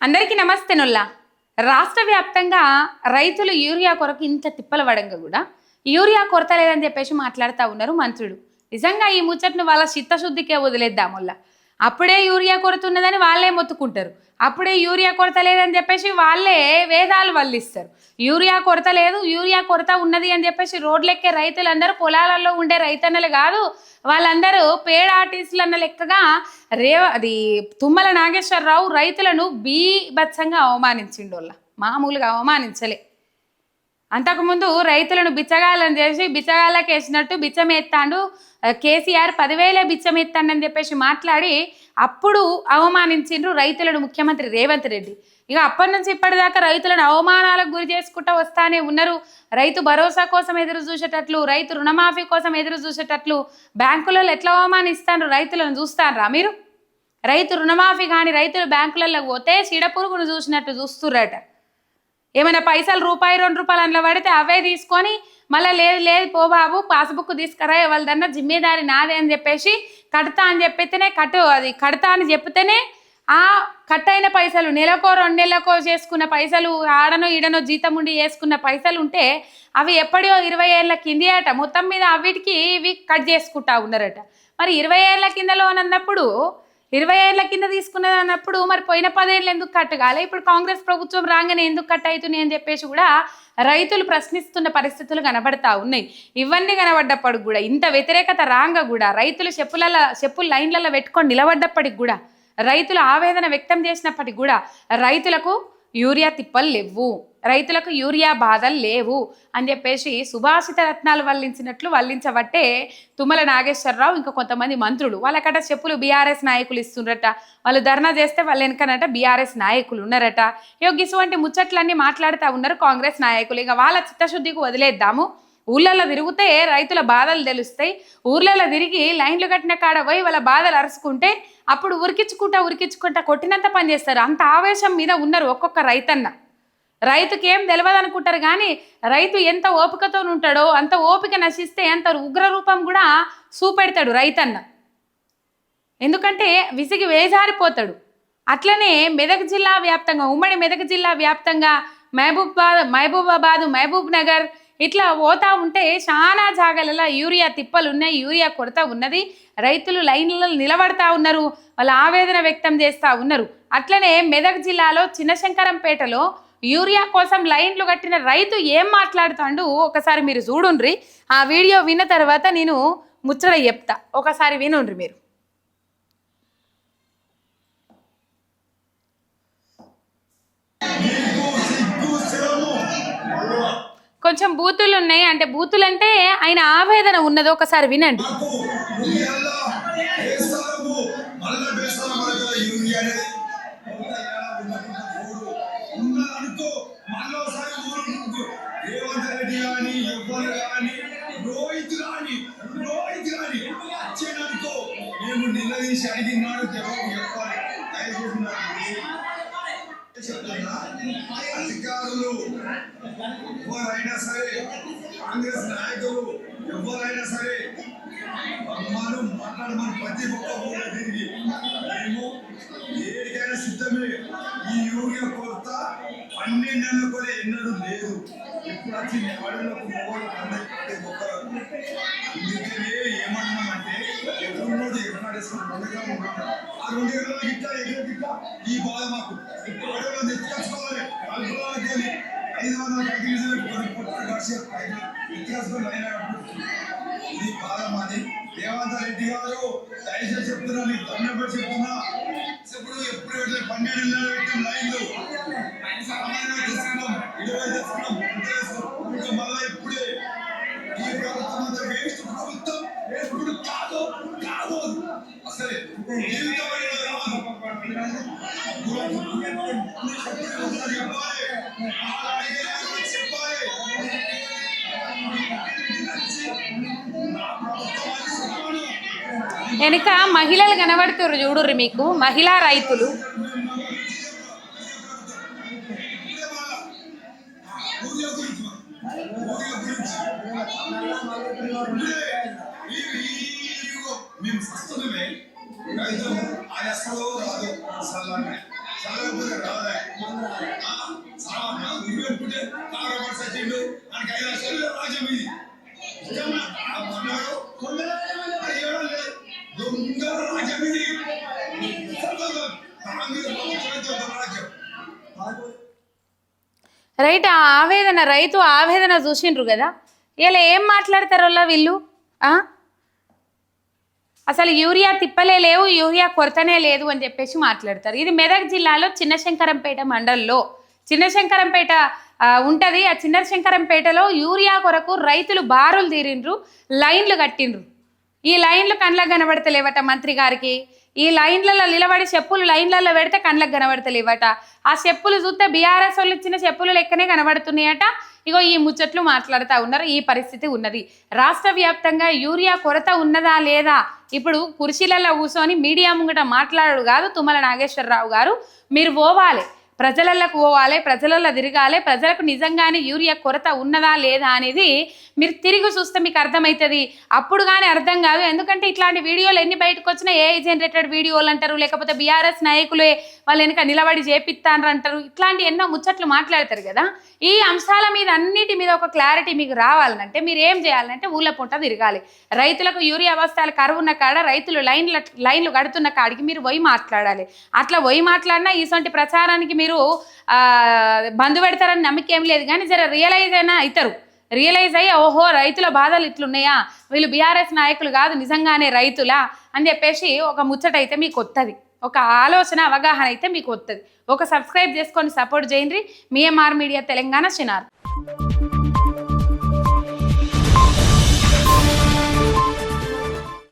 అందరికీ నమస్తే నుల్లా. రాష్ట్ర వ్యాప్తంగా రైతులు యూరియా కొరకు ఇంత తిప్పల పడంగా కూడా. యూరియా కొరత లేదని చెప్పేసి మాట్లాడుతూ ఉన్నారు మంత్రులు. నిజంగా ఈ ముచ్చట్ను వాళ్ళ చిత్తశుద్ధికే వదిలేద్దాం అప్పుడే యూరియా కొరత ఉన్నదని వాళ్ళే మొత్తుకుంటారు. అప్పుడే యూరియా కొరత లేదని చెప్పేసి వాళ్ళే వేదాలు వల్లిస్తారు. యూరియా కొరత లేదు యూరియా కొరత ఉన్నది అని చెప్పేసి రోడ్లెక్కే రైతులందరూ పొలాలలో ఉండే రైతన్నలు కాదు వాళ్ళందరూ పేడ ఆర్టిస్టులు అన్న లెక్కగా రేవ అది తుమ్మల నాగేశ్వరరావు రైతులను బీభత్సంగా అవమానించిండోళ్ళ. మామూలుగా అవమానించలే. అంతకుముందు రైతులను బిచ్చగాళ్ళని చేసి బిచ్చగాళ్ళకి వేసినట్టు బిచ్చం ఎత్తాడు. కేసీఆర్ పదివేలే బిచ్చం ఎత్తాడని చెప్పేసి మాట్లాడి అప్పుడు అవమానించిండ్రు రైతులను ముఖ్యమంత్రి రేవంత్ రెడ్డి. ఇక అప్పటి నుంచి ఇప్పటిదాకా రైతులను అవమానాలకు గురి చేసుకుంటూ వస్తానే ఉన్నారు. రైతు భరోసా కోసం ఎదురు చూసేటట్లు రైతు రుణమాఫీ కోసం ఎదురు చూసేటట్లు బ్యాంకులలో ఎట్లా అవమానిస్తాను రైతులను చూస్తానరా మీరు? రైతు రుణమాఫీ కానీ రైతులు బ్యాంకులలో పోతే చీడపురుగును చూసినట్టు చూస్తుర్రట. ఏమైనా పైసలు రూపాయి రెండు రూపాయలు అందులో పడితే అవే తీసుకొని మళ్ళీ లేదు లేదు పో బాబు పాస్బుక్ తీసుకురా వాళ్ళదన్నా జిమ్మేదారి నాదే అని చెప్పేసి కడతా అని చెప్పితేనే కట్టు అది కడతా అని చెప్తేనే ఆ కట్ అయిన పైసలు నెలకో రెండు నెలలకో చేసుకున్న పైసలు ఆడనో ఈడనో జీతం ఉండి చేసుకున్న పైసలు ఉంటే అవి ఎప్పటియో ఇరవై ఏళ్ళ కింది అట. మొత్తం మీద అవిటికి ఇవి కట్ చేసుకుంటా ఉన్నారట. మరి ఇరవై ఏళ్ళ కిందలో అన్నప్పుడు ఇరవై ఏళ్ళ కింద తీసుకున్నది అన్నప్పుడు మరి పోయిన పదేళ్ళు ఎందుకు కట్ కాలే? ఇప్పుడు కాంగ్రెస్ ప్రభుత్వం రాగానే ఎందుకు కట్ అవుతున్నాయి అని చెప్పేసి కూడా రైతులు ప్రశ్నిస్తున్న పరిస్థితులు కనబడతా ఉన్నాయి. ఇవన్నీ కనబడ్డప్పటికి కూడా ఇంత వ్యతిరేకత రాంగ కూడా రైతులు చెప్పులలో చెప్పులు లైన్లలో పెట్టుకొని నిలబడ్డప్పటికి కూడా రైతులు ఆవేదన వ్యక్తం చేసినప్పటికి కూడా రైతులకు యూరియా తిప్పలు లేవు. రైతులకు యూరియా బాధలు లేవు అని చెప్పేసి సుభాషిత రత్నాలు వల్లించినట్లు వల్లించబట్టే తుమ్మల నాగేశ్వరరావు ఇంకా కొంతమంది మంత్రులు వాళ్ళకట చెప్పులు బీఆర్ఎస్ నాయకులు ఇస్తుండ్రట. వాళ్ళు ధర్నా చేస్తే వాళ్ళ వెనకనట బీఆర్ఎస్ నాయకులు ఉన్నారట. యోగిసు వంటి ముచ్చట్లన్నీ మాట్లాడుతూ ఉన్నారు కాంగ్రెస్ నాయకులు. ఇక వాళ్ళ చిత్తశుద్ధికి వదిలేద్దాము. ఊళ్ళల్లో తిరిగితే రైతుల బాధలు తెలుస్తాయి. ఊర్లలో తిరిగి లైన్లు కట్టిన కాడ పోయి వాళ్ళ బాధలు అరుచుకుంటే అప్పుడు ఉరికించుకుంటా ఉరికించుకుంటా కొట్టినంత పని చేస్తారు. అంత ఆవేశం మీద ఉన్నారు ఒక్కొక్క రైతన్న. రైతుకి ఏం తెలియదు అనుకుంటారు కానీ రైతు ఎంత ఓపికతో ఉంటాడో అంత ఓపిక నశిస్తే అంత ఉగ్ర రూపం కూడా చూపెడతాడు రైతన్న. ఎందుకంటే విసిగి వేజారిపోతాడు. అట్లనే మెదక్ జిల్లా వ్యాప్తంగా ఉమ్మడి మెదక్ జిల్లా వ్యాప్తంగా మహబూబాబాద్ మహబూబాబాద్ మహబూబ్ నగర్ ఇట్లా పోతా ఉంటే చాలా జాగాలలో యూరియా తిప్పలు ఉన్నాయి యూరియా కొరత ఉన్నది. రైతులు లైన్లలో నిలబడతా ఉన్నారు వాళ్ళు ఆవేదన వ్యక్తం చేస్తూ ఉన్నారు. అట్లనే మెదక్ జిల్లాలో చిన్నశంకరంపేటలో యూరియా కోసం లైన్లు కట్టిన రైతు ఏం మాట్లాడుతాడు? ఒకసారి మీరు చూడుండ్రి. ఆ వీడియో విన్న తర్వాత నేను ముచ్చట చెప్తా. ఒకసారి వినుండ్రి మీరు. కొంచెం బూతులు ఉన్నాయి అంటే బూతులు అంటే ఆయన ఆవేదన ఉన్నది. ఒకసారి వినండి. నిలదీసి ఎవరైనా సరే కాంగ్రెస్ నాయకులు ఎవరైనా సరే మనం మాట్లాడమని ప్రతి ఒక్క ఊళ్ళో తిరిగి మేము ఏడికైనా సిద్ధమే. ఈ యూరియా కొరత పన్నెండు నెలల కూడా ఎన్నడూ లేదు. ఇప్పుడు వచ్చి ఆడలకు మొగోళ్ళకు ప్రతి ఒక్కరు. అందుకనే ఏమన్నామంటే ఎదురున్నోడు ఎగనాడేసుకుని రెండుగా ఉన్నాడు. ఆ రెండు ఎగరాలు ఇట్లా ఎగిరే గిట్ట ఈ బాధ మాకు. ఆడవాళ్ళు తెచ్చుకోవాలి కలుపుకోవాలి ఐదు వందల ప్యాకేజీలు కొన్ని కొత్త ఖర్చు వ్యత్యాసం అయినా ఇది బాధ మాది రేవంత్ రెడ్డి గారు దయచేసి చెప్తున్నా చెప్తున్నా ఇప్పుడు ఎప్పుడు పెట్టలే పన్నెండు నెలలు పెట్టిన లైన్లు సామాన్యంగా తీసుకున్నాం ఇరవై తీసుకున్నాం ఇంకా మళ్ళా ఇప్పుడే ఈ ప్రభుత్వం అంతా వేస్ట్ ప్రభుత్వం ఎప్పుడు కాదు కాదు. అసలే. వెనుక మహిళలు కనబడుతురు చూడుర్రి మీకు మహిళా రైతులు ఊరిలో రైట్ ఆ ఆవేదన రైతు ఆవేదన చూసిండ్రు కదా? ఇలా ఏం మాట్లాడతారోలా వీళ్ళు? అసలు యూరియా తిప్పలే లేవు యూరియా కొరతనే లేదు అని చెప్పేసి మాట్లాడతారు. ఇది మెదక్ జిల్లాలో చిన్నశంకరంపేట మండలంలో. చిన్నశంకరంపేట శంకరంపేట ఉంటుంది. ఆ చిన్నశంకరంపేటలో యూరియా కొరకు రైతులు బారులు తీరిండ్రు లైన్లు కట్టిండ్రు. ఈ లైన్లు కండ్లకు కనబడతలేవట మంత్రి గారికి? ఈ లైన్లలో నిలబడి చెప్పులు లైన్లలో పెడితే కండ్లకు కనబడతలేవట. ఆ చెప్పులు చూస్తే బీఆర్ఎస్ వాళ్ళు ఇచ్చిన చెప్పులు లెక్కనే కనబడుతున్నాయట. ఇగో ఈ ముచ్చట్లు మాట్లాడుతూ ఉన్నారు ఈ పరిస్థితి ఉన్నది. రాష్ట్ర వ్యాప్తంగా యూరియా కొరత ఉన్నదా లేదా? ఇప్పుడు కుర్చీలలో కూర్చొని మీడియా ముంగట మాట్లాడు కాదు తుమ్మల నాగేశ్వరరావు గారు. మీరు పోవాలి. ప్రజలకు పోవాలి ప్రజలలో తిరగాలి ప్రజలకు నిజంగానే యూరియా కొరత ఉన్నదా లేదా అనేది మీరు తిరిగి చూస్తే మీకు అర్థమవుతుంది. అప్పుడు కానీ అర్థం కాదు. ఎందుకంటే ఇట్లాంటి వీడియోలు ఎన్ని బయటకు వచ్చినా ఏ జనరేటెడ్ వీడియోలు అంటారు లేకపోతే బీఆర్ఎస్ నాయకులే వాళ్ళు వెనక నిలబడి చేపిస్తాను అంటారు. ఇట్లాంటి ఎన్నో ముచ్చట్లు మాట్లాడతారు కదా. ఈ అంశాల మీద అన్నిటి మీద ఒక క్లారిటీ మీకు రావాలంటే మీరు ఏం చేయాలంటే ఊళ్ళ పుంట తిరగాలి. రైతులకు యూరియా బస్తాలు కరువు ఉన్న కాడ రైతులు లైన్ల లైన్లు కడుతున్న కాడికి మీరు పోయి మాట్లాడాలి. అట్లా పోయి మాట్లాడినా ఇటువంటి ప్రచారానికి మీరు మీరు బంధు పెడతారని నమ్మకం ఏం లేదు. కానీ జర రియలైజ్ అయినా అవుతారు రియలైజ్ అయ్యి ఓహో రైతుల బాధలు ఇట్లున్నాయా? వీళ్ళు బీఆర్ఎస్ నాయకులు కాదు నిజంగానే రైతులా? అని చెప్పేసి ఒక ముచ్చట అయితే మీకు వస్తుంది ఒక ఆలోచన అవగాహన అయితే మీకు వస్తుంది ఒక సబ్స్క్రైబ్ చేసుకొని సపోర్ట్ చేయండి. మీఎంఆర్ మీడియా తెలంగాణ చినార్